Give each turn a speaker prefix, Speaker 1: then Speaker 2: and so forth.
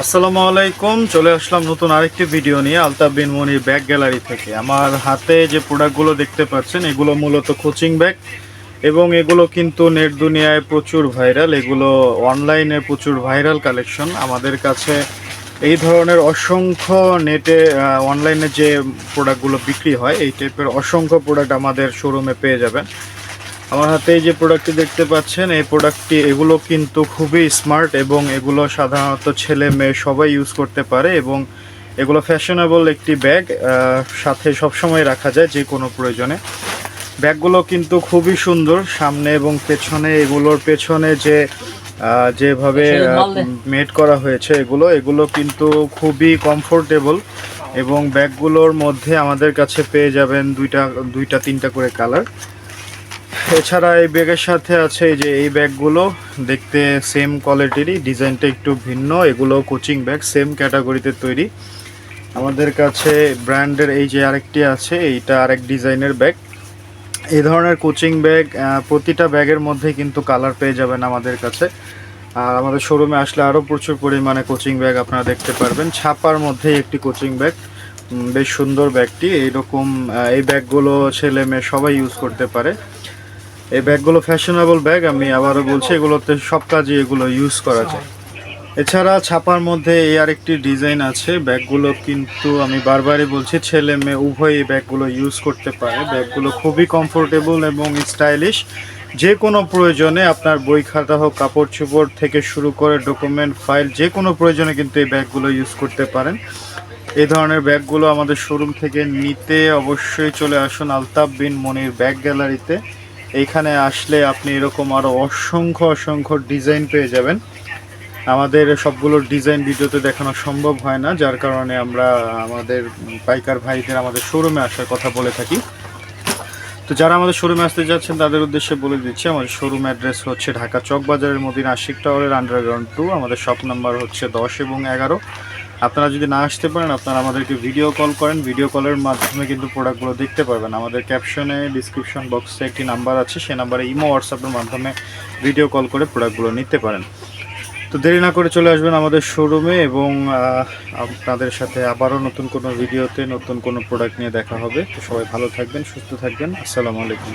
Speaker 1: আসসালামু আলাইকুম, চলে আসলাম নতুন আরেকটি ভিডিও নিয়ে আলতাফ বিন মনির ব্যাগ গ্যালারি থেকে। আমার হাতে যে প্রোডাক্টগুলো দেখতে পাচ্ছেন, এগুলো মূলত কোচিং ব্যাগ এবং এগুলো কিন্তু নেট দুনিয়ায় প্রচুর ভাইরাল। এগুলো অনলাইনে প্রচুর ভাইরাল কালেকশন। আমাদের কাছে এই ধরনের অসংখ্য নেটে অনলাইনে যে প্রোডাক্টগুলো বিক্রি হয়, এই টাইপের অসংখ্য প্রোডাক্ট আমাদের শোরুমে পেয়ে যাবেন। আমার হাতে এই যে প্রোডাক্টটি দেখতে পাচ্ছেন এই প্রোডাক্টটি এগুলো কিন্তু খুবই স্মার্ট এবং এগুলো সাধারণত ছেলে মেয়ে সবাই ইউজ করতে পারে এবং এগুলো ফ্যাশনেবল একটি ব্যাগ সাথে সবসময় রাখা যায় যে কোনো প্রয়োজনে। ব্যাগগুলো কিন্তু খুবই সুন্দর সামনে এবং পেছনে এগুলোর পেছনে যে যেভাবে মেড করা হয়েছে এগুলো এগুলো কিন্তু খুবই কমফোর্টেবল এবং ব্যাগগুলোর মধ্যে আমাদের কাছে পেয়ে যাবেন দুইটা দুইটা তিনটা করে কালার এছাড়া এই ব্যাগের সাথে আছে যে এই ব্যাগগুলো, দেখতে সেম কোয়ালিটিরই ডিজাইনটা একটু ভিন্ন, এগুলো কোচিং ব্যাগ সেম ক্যাটাগরিতে তৈরি। আমাদের কাছে ব্র্যান্ডের এই যে আরেকটি আছে, এইটা আরেক ডিজাইনের ব্যাগ এই ধরনের কোচিং ব্যাগ প্রতিটা ব্যাগের মধ্যে কিন্তু কালার পেয়ে যাবেন আমাদের কাছে। আর আমাদের শোরুমে আসলে আরও প্রচুর পরিমাণে কোচিং ব্যাগ আপনারা দেখতে পারবেন। ছাপার মধ্যে একটি কোচিং ব্যাগ বেশ সুন্দর ব্যাগটি এইরকম এই ব্যাগগুলো ছেলে মেয়ে সবাই ইউজ করতে পারে। এই ব্যাগগুলো ফ্যাশনেবল ব্যাগ আমি আবারও বলছি, এগুলোতে সব কাজে এগুলো ইউজ করা যায়। এছাড়া ছাপার মধ্যে এই আরেকটি ডিজাইন আছে, ব্যাগগুলো কিন্তু আমি বারবারই বলছি, ছেলে মেয়ে উভয় এই ব্যাগগুলো ইউজ করতে পারে। ব্যাগগুলো খুবই কমফোর্টেবল এবং স্টাইলিশ যে কোনো প্রয়োজনে আপনার বই খাতা হোক, কাপড় চোপড় থেকে শুরু করে ডকুমেন্ট ফাইল যে কোনো প্রয়োজনে কিন্তু এই ব্যাগগুলো ইউজ করতে পারেন। এই ধরনের ব্যাগগুলো আমাদের শোরুম থেকে নিতে অবশ্যই চলে আসুন আলতাফ বিন মনির ব্যাগ গ্যালারিতে। এইখানে আসলে আপনি এরকম আরও অসংখ্য অসংখ্য ডিজাইন পেয়ে যাবেন। আমাদের সবগুলো ডিজাইন ভিডিওতে দেখানো সম্ভব হয় না, যার কারণে আমরা আমাদের পাইকার ভাইদের আমাদের শোরুমে আসার কথা বলে থাকি। তো যারা আমাদের শোরুমে আসতে যাচ্ছেন, তাদের উদ্দেশ্যে বলে দিচ্ছি, আমাদের শোরুম অ্যাড্রেস হচ্ছে ঢাকা চক বাজারের মদিনা আশিক টাওয়ারের আন্ডারগ্রাউন্ড টু, আমাদের শপ নাম্বার হচ্ছে দশ এবং এগারো। আপনারা যদি না আসতে পারেন, আপনারা আমাদেরকে ভিডিও কল করেন। ভিডিও কলের মাধ্যমে কিন্তু প্রোডাক্টগুলো দেখতে পারবেন। আমাদের ক্যাপশনে ডিসক্রিপশন বক্সে একটি নাম্বার আছে। সেই নাম্বারে ইমো হোয়াটসঅ্যাপের মাধ্যমে ভিডিও কল করে প্রোডাক্টগুলো নিতে পারেন। তো দেরি না করে চলে আসবেন আমাদের শোরুমে এবং আপনাদের সাথে আবারও নতুন কোনো ভিডিওতে নতুন কোনো প্রোডাক্ট নিয়ে দেখা হবে। তো সবাই ভালো থাকবেন, সুস্থ থাকবেন। আসসালামু আলাইকুম।